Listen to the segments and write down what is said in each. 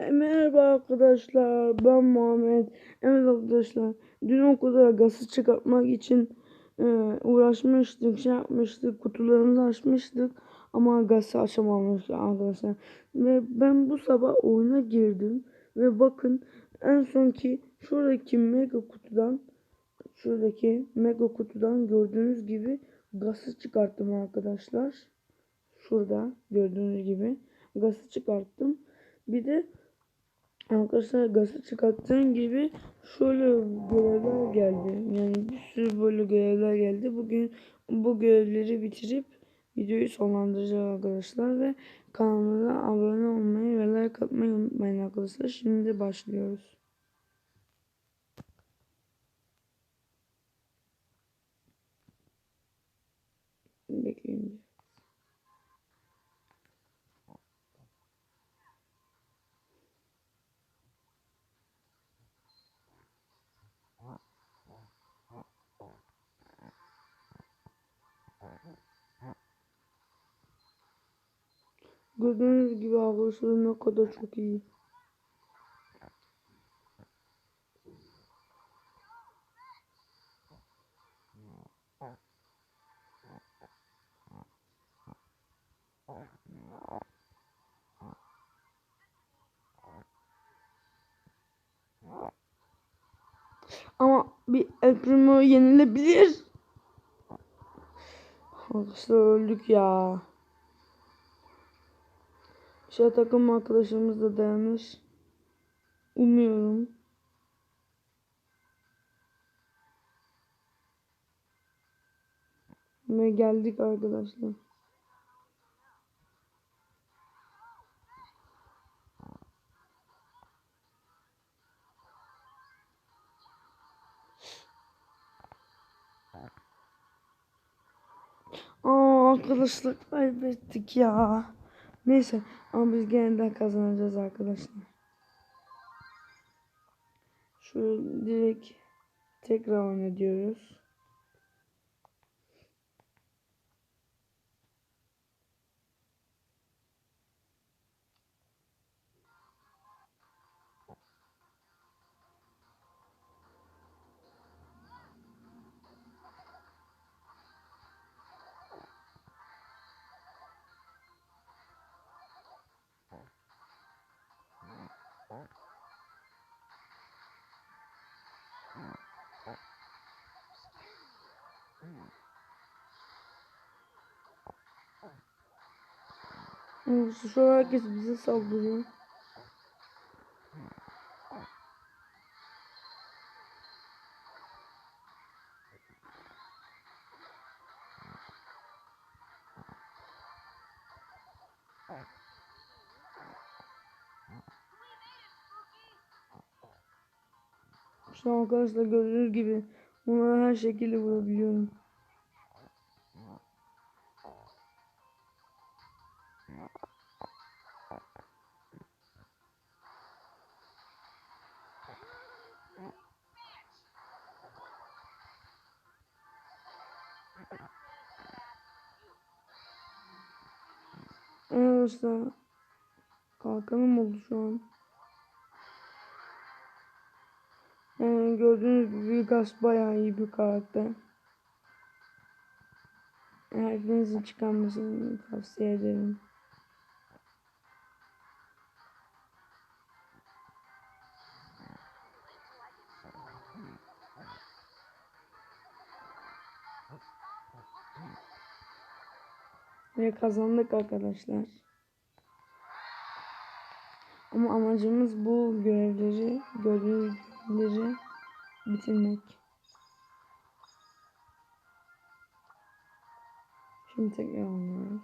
E, Merhaba arkadaşlar, ben Muhammed. Evet arkadaşlar, dün okulda gazı çıkartmak için e, uğraşmıştık, şey yapmıştık, kutularımızı açmıştık ama gazı açamamıştık arkadaşlar. Ve ben bu sabah oyuna girdim ve bakın en sonki şuradaki mega kutudan, şuradaki mega kutudan gördüğünüz gibi gazı çıkarttım arkadaşlar. Şurada gördüğünüz gibi gazı çıkarttım. Bir de Arkadaşlar gazete çıkarttığım gibi şöyle görevler geldi. Yani bir sürü böyle görevler geldi. Bugün bu görevleri bitirip videoyu sonlandıracağım arkadaşlar ve kanalımıza abone olmayı ve like atmayı unutmayın arkadaşlar. Şimdi başlıyoruz. Bekleyin. bir. Gördüğünüz gibi arkadaşlar ne kadar çok iyi. Ama bir El Primo yenilebilir. Arkadaşlar öldük ya. Şey takım arkadaşımız da dayanır. Umuyorum. Ve geldik arkadaşlar. Aa arkadaşlar kaybettik ya. Neyse ama biz gene de kazanacağız arkadaşlar. Şu direkt tekrar oynayıyoruz. Aa, Şu an herkes bize saldırıyor. Şu an arkadaşlar gördüğünüz gibi onları her şekilde vurabiliyorum. Arkadaşlar kalkanım oldu şu an. Gördüğünüz gibi Gas bayağı iyi bir karakter. Hepinizin çıkarmasını tavsiye ederim. Ve kazandık arkadaşlar. Ama amacımız bu görevleri, görevleri bitirmek. Şimdi tekrar oynuyoruz.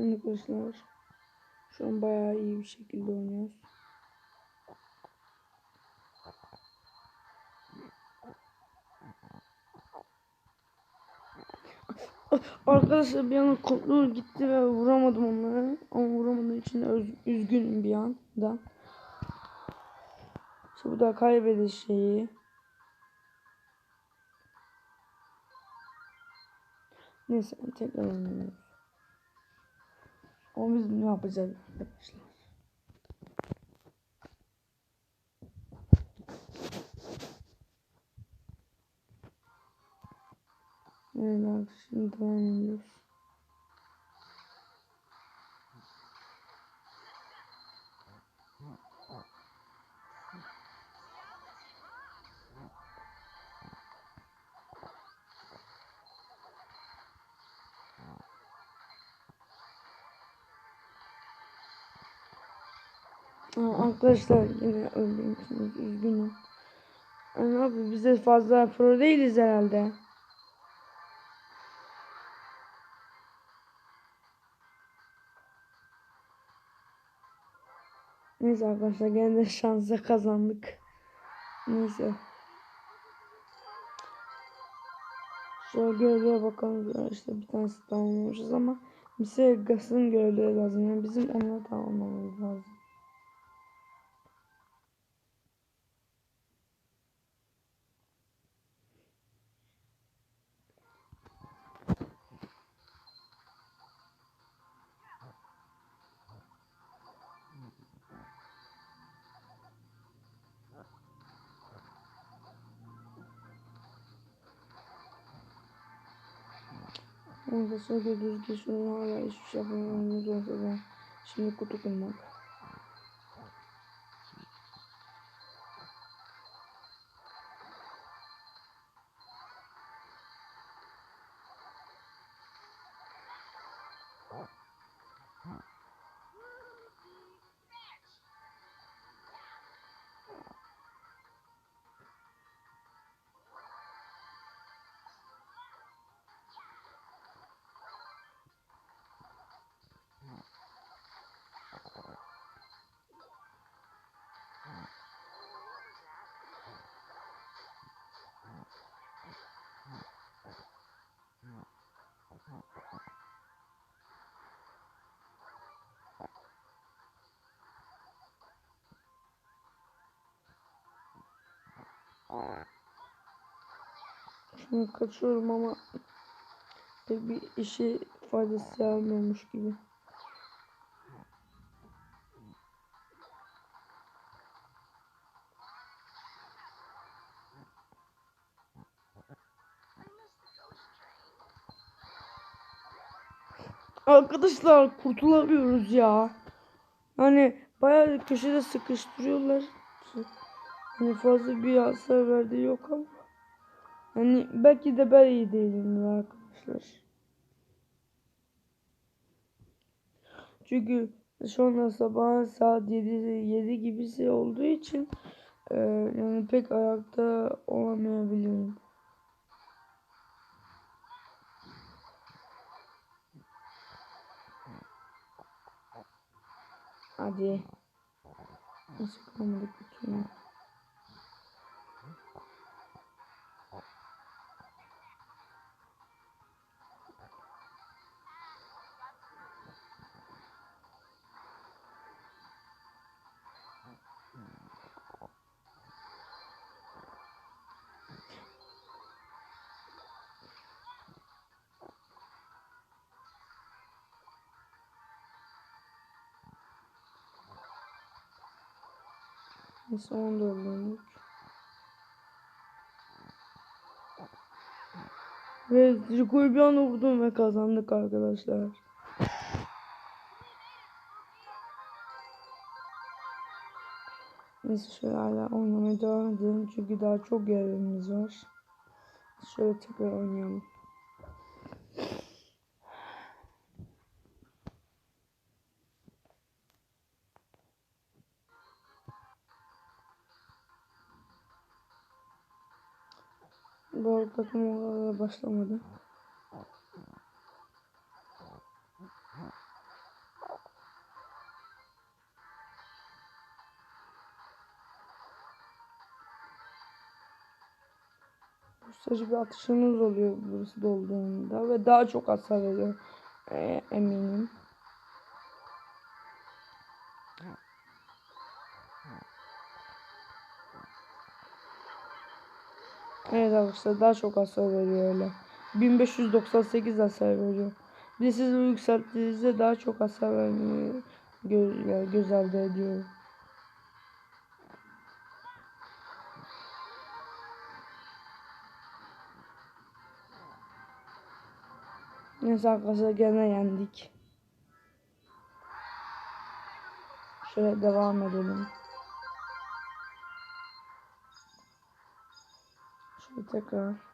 Önlük arasında var. Şu an bayağı iyi bir şekilde oynuyoruz. Arkadaşlar bir an kontrol gitti ve vuramadım onları. Ama vuramadığım için öz, üzgünüm bir anda. İşte bu da kaybediş şeyi. Neyse tekrar oynayalım. Ama biz ne yapacağız arkadaşlar? Evet abi şimdi devam ediyoruz. Arkadaşlar yine öldürmüşsünüz üzgünüm. Yani abi biz de fazla pro değiliz herhalde. Neyse arkadaşlar gene de şansa kazandık. Neyse. Şöyle görevlere bakalım. İşte bir tanesi tamamlamışız ama bize Gas'ın görevleri lazım. Yani bizim onları tamamlamamız lazım. Gördüğünüz gibi şu an hala hiçbir şey yapamıyoruz olsa da şimdi kutu kırmak. Şimdi kaçıyorum ama pek bir işe faydası almıyormuş gibi. Arkadaşlar kurtulamıyoruz ya. Hani bayağı köşede sıkıştırıyorlar. Hani fazla bir hasar verdiği yok ama. Hani belki de ben iyi değilim arkadaşlar. Çünkü anda sabah saat 7, 7 gibisi olduğu için e, yani pek ayakta olamayabilirim. Hadi. Nasıl kalmadık bütün? Neyse onu da öldürdük. Ve Rico'yu bir anda vurdum ve kazandık arkadaşlar. Neyse şöyle hala oynamaya devam edelim çünkü daha çok görevimiz var. Şöyle tekrar oynayalım. Olarak başlamadı. Sadece bir atışınız oluyor burası dolduğunda ve daha çok hasar veriyor. Ee, eminim. Arkadaşlar daha çok hasar veriyor öyle. 1598 hasar veriyor. Bir de siz yükselttiğinizde daha çok hasar vermeyi göz, yani göz ardı ediyor. Neyse arkadaşlar gene yendik. Şöyle devam edelim. Şöyle tekrar.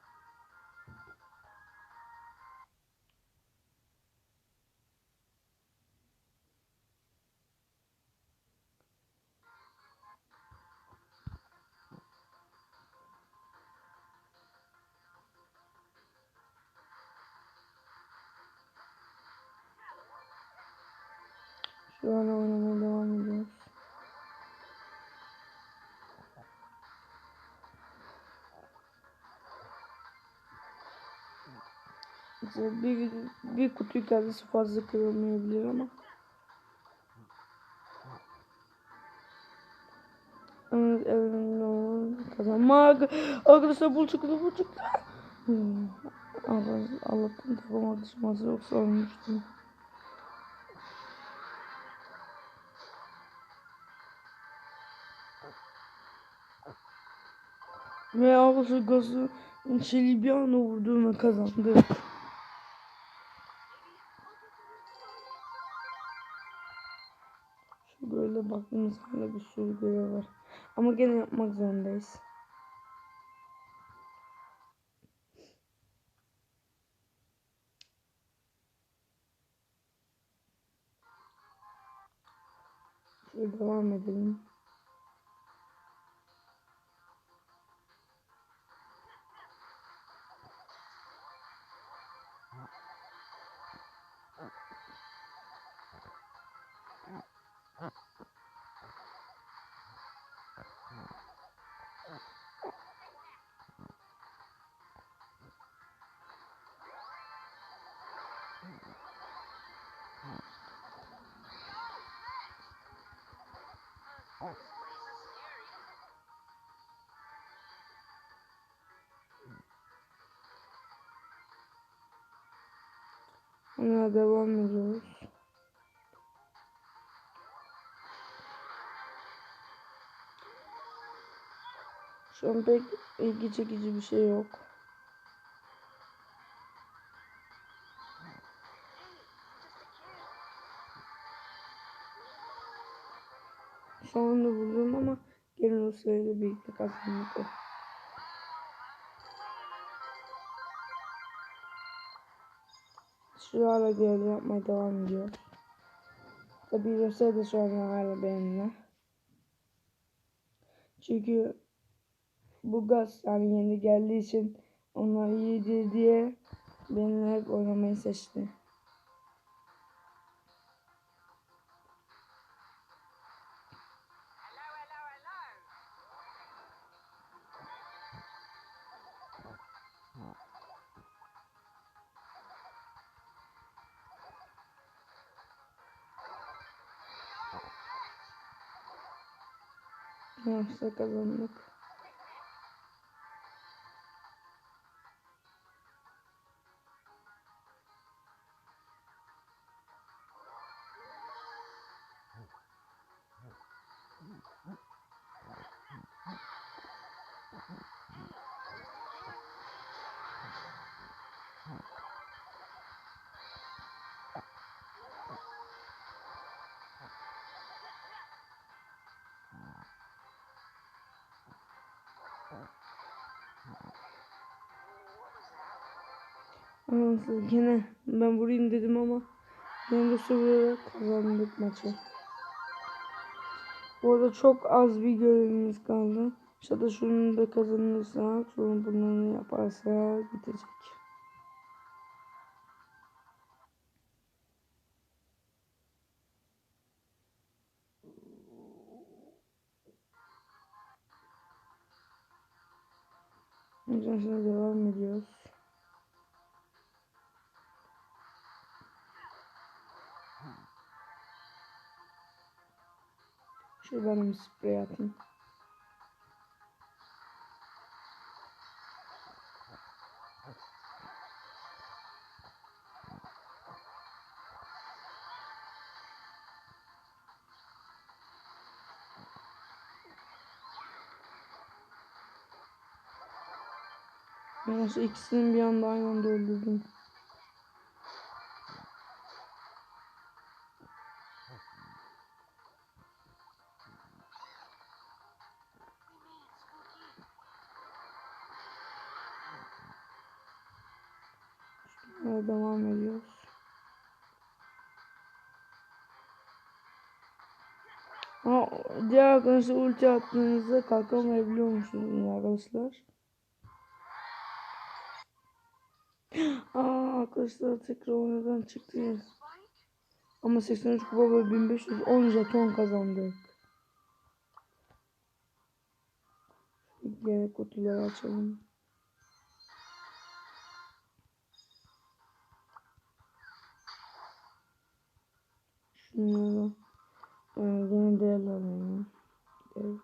Mesela bir, bir kutu kendisi fazla kırılmayabilir ama. Evet, olan kazanmak. Arkadaşlar bul çıktı bul çıktı. Hmm. Allah, Allah'tan telefon atışması yoksa ölmüştüm. Ve arkadaşlar gazı çeliği bir anda vurdu ve kazandı. Şu böyle baktığımız hala bir sürü görev var. Ama gene yapmak zorundayız. Şöyle devam edelim. Ona devam ediyoruz. Şu an pek ilgi çekici bir şey yok. Şu anda buldum ama gene o sırayla birlikte kazandık. Şu hala görev yapmaya devam ediyor. Tabi Rose de an hala benimle. Çünkü bu gaz yani yeni geldiği için onlar iyidir diye benimle hep oynamayı seçti. Yoksa kazandık. Anasını gene ben vurayım dedim ama de vurarak kazandık maçı. Bu arada çok az bir görevimiz kaldı. İşte da şunu da kazanırsak, sonra bunu yaparsak bitecek. Arkadaşlar devam ediyoruz. Şöyle ben bir sprey atayım. Arkadaşlar ikisini bir anda aynı anda öldürdüm. Şöyle devam ediyoruz. Ama diğer arkadaşlar ulti attığınızda kalkamayabiliyor musunuz arkadaşlar? Aa arkadaşlar tekrar oynadan çıktı. Ama 83 kupa ve 1510 jeton kazandık. Gene kutuları açalım. Şunları e, gene değerlendirelim. Evet.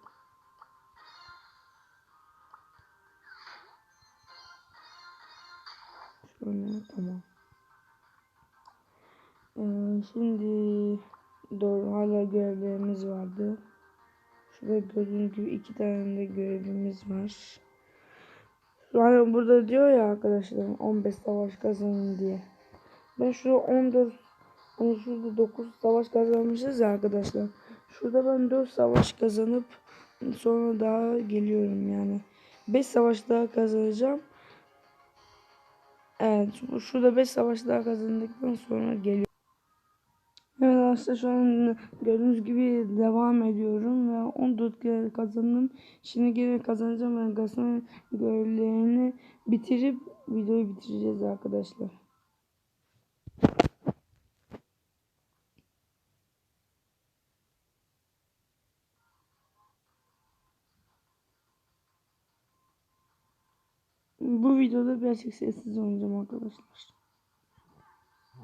Şöyle tamam. Ee, şimdi doğru hala görevlerimiz vardı. Şurada gördüğünüz gibi iki tane de görevimiz var. Şu an burada diyor ya arkadaşlar 15 savaş kazanın diye. Ben şurada 14 şurada 9 savaş kazanmışız ya arkadaşlar. Şurada ben 4 savaş kazanıp sonra daha geliyorum yani. 5 savaş daha kazanacağım. Evet şurada 5 savaş daha kazandıktan sonra geliyor. Evet arkadaşlar şu an gördüğünüz gibi devam ediyorum ve 14 kere kazandım. Şimdi gene kazanacağım ve kazan görevlerini bitirip videoyu bitireceğiz arkadaşlar. Bu videoda birazcık sessiz oynayacağım arkadaşlar.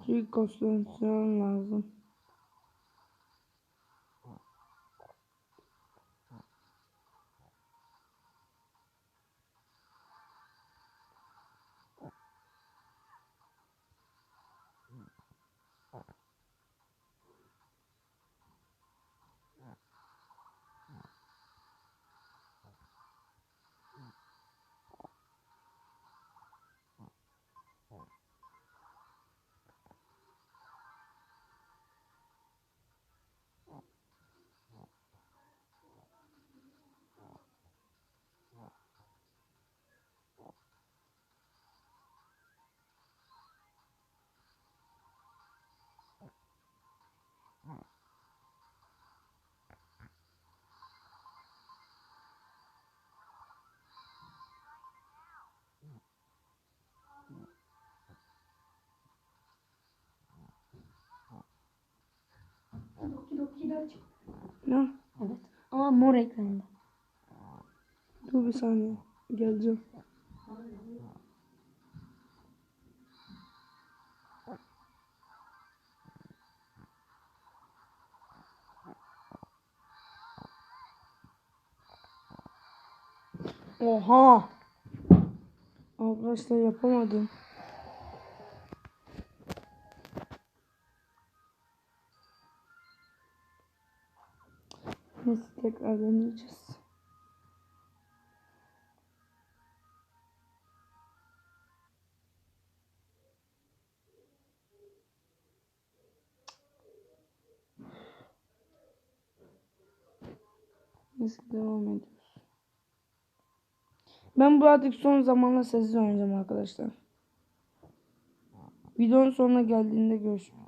Çünkü konsantrasyon lazım. Ne? Evet. Ama mor ekranda. Dur bir saniye. Geleceğim. Oha! Arkadaşlar yapamadım. Tekrar deneyeceğiz. Neyse devam ediyoruz. Ben bu artık son zamanla sessiz oynayacağım arkadaşlar. Videonun sonuna geldiğinde görüşürüz.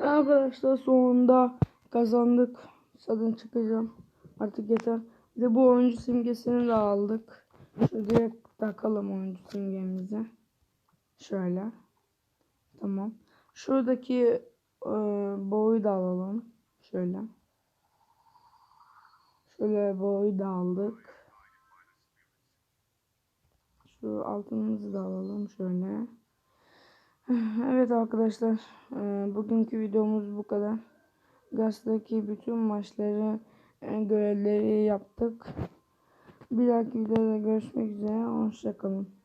Arkadaşlar sonunda kazandık. Zaten çıkacağım. Artık yeter. Bir de bu oyuncu simgesini de aldık. Şöyle takalım oyuncu simgemizi. Şöyle. Tamam. Şuradaki e, boyu da alalım. Şöyle. Şöyle boyu da aldık. Şu altınımızı da alalım şöyle. Evet arkadaşlar, e, bugünkü videomuz bu kadar. Gazeteki bütün maçları, e, görevleri yaptık. Bir dahaki videoda görüşmek üzere. Hoşçakalın.